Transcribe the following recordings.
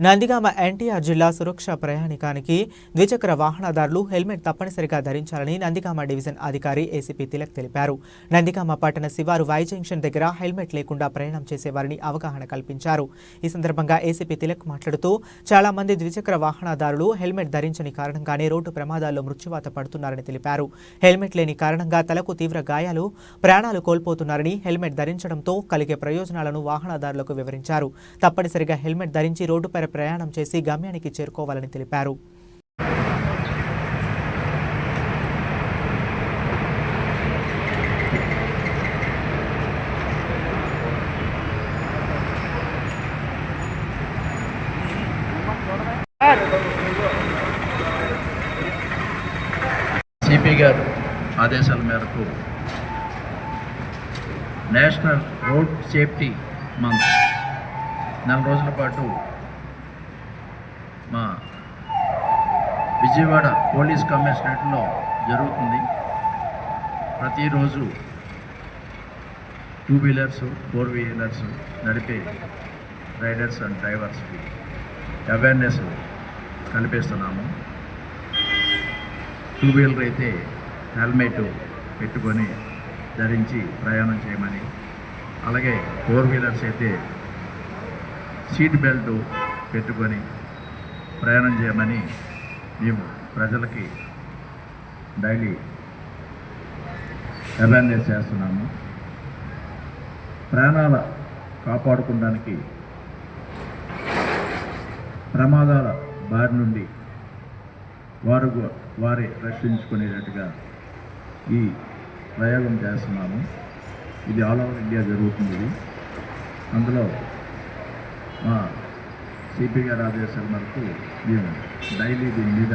నందిగామ ఎన్టీఆర్ జిల్లా సురక్ష ప్రయాణికానికి ద్విచక్ర వాహనదారులు హెల్మెట్ తప్పనిసరిగా ధరించాలని నందిగామ డివిజన్ అధికారి ఏసీపీ తిలక్ తెలిపారు. నందిగామ పట్టణ శివారు వై జంక్షన్ దగ్గర హెల్మెట్ లేకుండా ప్రయాణం చేసే వారిని అవగాహన కల్పించారు. ఈ సందర్భంగా ఏసీపీ తిలక్ మాట్లాడుతూ చాలా మంది ద్విచక్ర వాహనదారులు హెల్మెట్ ధరించని కారణంగానే రోడ్డు ప్రమాదాల్లో మృత్యువాత పడుతున్నారని తెలిపారు. హెల్మెట్ లేని కారణంగా తలకు తీవ్ర గాయాలు ప్రాణాలు కోల్పోతున్నారని హెల్మెట్ ధరించడంతో కలిగే ప్రయోజనాలను వాహనదారులకు వివరించారు. తప్పనిసరిగా హెల్మెట్ ధరించి రోడ్డుపై ప్రయాణం చేసి గమ్యానికి చేరుకోవాలని తెలిపారు. సిపి గారు ఆదేశాల మేరకు నేషనల్ రోడ్ సేఫ్టీ మంత్ నెల రోజుల పాటు మా విజయవాడ పోలీస్ కమిషనరేట్లో జరుగుతుంది. ప్రతిరోజు టూ వీలర్స్ ఫోర్ వీలర్స్ నడిపే రైడర్స్ అండ్ డ్రైవర్స్కి అవేర్నెస్ కల్పిస్తున్నాము. టూ వీలర్ అయితే హెల్మెట్ పెట్టుకొని ధరించి ప్రయాణం చేయమని అలాగే ఫోర్ వీలర్స్ అయితే సీట్ బెల్ట్ పెట్టుకొని ప్రయాణం చేయమని మేము ప్రజలకి డైలీ అవేర్నెస్ చేస్తున్నాము. ప్రాణాల కాపాడుకోవడానికి ప్రమాదాల బారి నుండి వారు వారి వారే రక్షించుకునేటట్టుగా ఈ ప్రయోగం చేస్తున్నాము. ఇది ఆల్ ఓవర్ ఇండియా జరుగుతుంది అందులో మా సిపి గారి ఆదేశాల మేరకు మేము డైలీ దీని మీద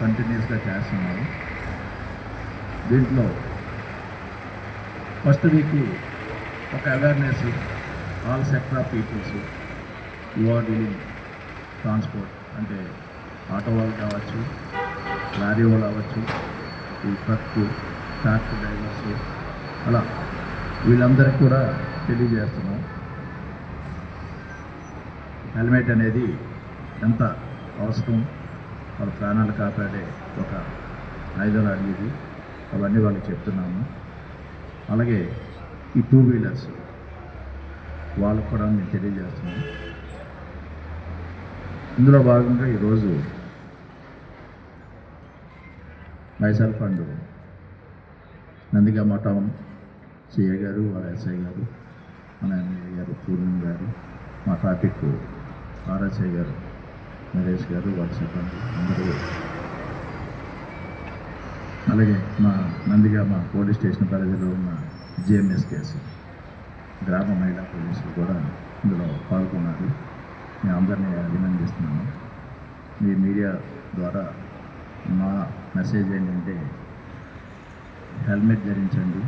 కంటిన్యూస్గా చేస్తున్నాము. దీంట్లో ఫస్ట్ వీక్ ఒక awareness all sector of peoples you are dealing transport అంటే ఆటో వాళ్ళు కావచ్చు లారీ వాళ్ళు అవ్వచ్చు ఈ ట్రక్ ట్రాక్టర్ డ్రైవర్స్ అలా వీళ్ళందరికీ కూడా తెలియజేస్తున్నాం. హెల్మెట్ అనేది ఎంత అవసరం? వాళ్ళ ప్రాణాలు కాపాడే ఒక ఆయుధం లాంటిది అవన్నీ వాళ్ళకి చెప్తున్నాము. అలాగే ఈ టూ వీలర్స్ వాళ్ళకు కూడా మేము తెలియజేస్తున్నాం ఇందులో భాగంగా ఈరోజు myself and Nandigama town CA గారు వాళ్ళ ఎస్ఐ గారు మన ఎమ్మెల్యే గారు పూర్ణిమ గారు మా ట్రాఫిక్ ఆర్ఎస్ఐ గారు నరేష్ గారు వారి సిబ్బంది అందరూ. అలాగే మా నందిగామ పోలీస్ స్టేషన్ పరిధిలో ఉన్న జిఎంఎస్ కేసు గ్రామ మహిళా పోలీసులు కూడా ఇందులో పాల్గొన్నారు. మేము అందరినీ అభినందిస్తున్నాము మీ మీడియా ద్వారా మా మెసేజ్ ఏంటంటే హెల్మెట్ ధరించండి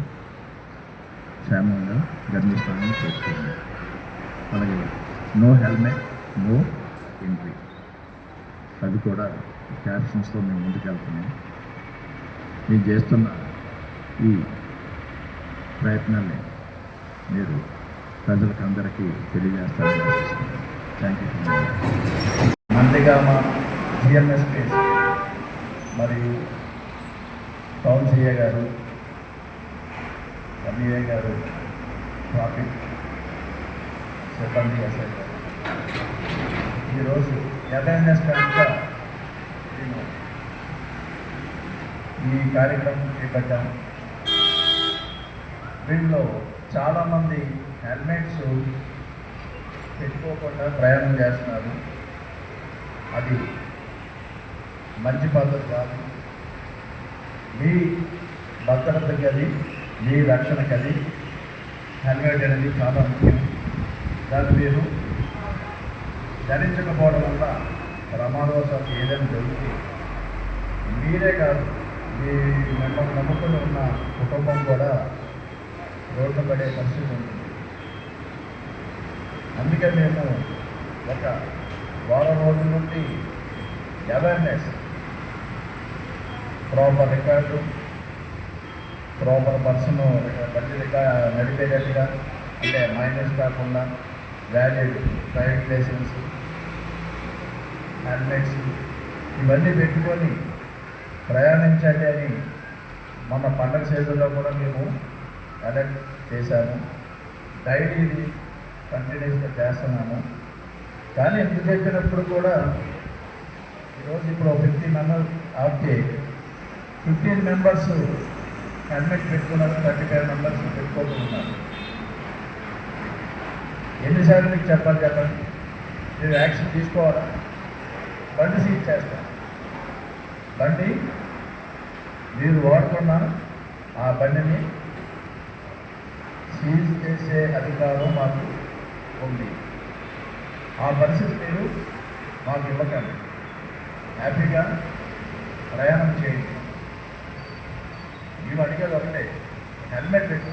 క్షేమంగా గర్మిస్తామని చెప్తుంది అలాగే నో హెల్మెట్ నో ఎంట్రీ అది కూడా క్యాప్షన్స్తో మేము ముందుకెళ్తున్నాం. మేము చేస్తున్న ఈ ప్రయత్నాన్ని మీరు ప్రజలకు అందరికీ తెలియజేస్తారని ఆశిస్తున్నాను. Thank you Nandigama G M S case మరియు టౌన్ సిఏ గారు ఎంఈఏ గారు ట్రాఫిక్ సిబ్బంది ఎస్ఐ గారు ఈరోజు అవేర్నెస్ కనుక ఈ కార్యక్రమం చేపట్టాము. దీనిలో చాలామంది హెల్మెట్స్ పెట్టుకోకుండా ప్రయాణం చేస్తున్నారు. అది మంచి పద్ధతి కాదు. మీ భద్రతకి అది మీ రక్షణకి అది హెల్మెట్ అనేది చాలా ముఖ్యం. దాని మీరు ధరించకపోవడం వల్ల ప్రమాదవశాలు ఏదైనా జరిగితే మీరే కాదు మీ మిమ్మల్ని నమ్ముకుని ఉన్న కుటుంబం కూడా రోడ్డు పడే పరిస్థితి ఉంటుంది. అందుకే మేము ఒక వారం రోజుల నుండి awareness proper record proper person బండి నడిపేటట్టుగా అంటే మైనస్ కాకుండా వ్యాలిడ్ డ్రైవింగ్ లైసెన్స్ హెల్మెట్స్ ఇవన్నీ పెట్టుకొని ప్రయాణించండి అని మన పండగ సీజన్లో కూడా మేము కలెక్ట్ చేశాము. డైలీ ఇది కంటిన్యూస్గా చేస్తున్నాము. కానీ ఎంత చెప్పినప్పుడు కూడా ఈరోజు ఇప్పుడు ఫిఫ్టీన్ మెంబర్స్ ఆపితే ఫిఫ్టీన్ మెంబర్స్ హెల్మెట్ పెట్టుకున్నారు థర్టీ ఫైవ్ మెంబర్స్ పెట్టుకోకుండా ఎన్నిసార్లు మీకు చెప్పాలి చెప్పండి? మీరు యాక్షన్ తీసుకోవాలా? బండి సీజ్ చేస్తాం. బండి మీరు వాడుకున్న ఆ బండిని సీజ్ చేసే అధికారం మాకు ఉంది. ఆ పరిస్థితి మీరు మాకు ఇవ్వకండి. హ్యాపీగా ప్రయాణం చేయండి. మేము అడిగేది ఒకటే హెల్మెట్ పెట్టుకో.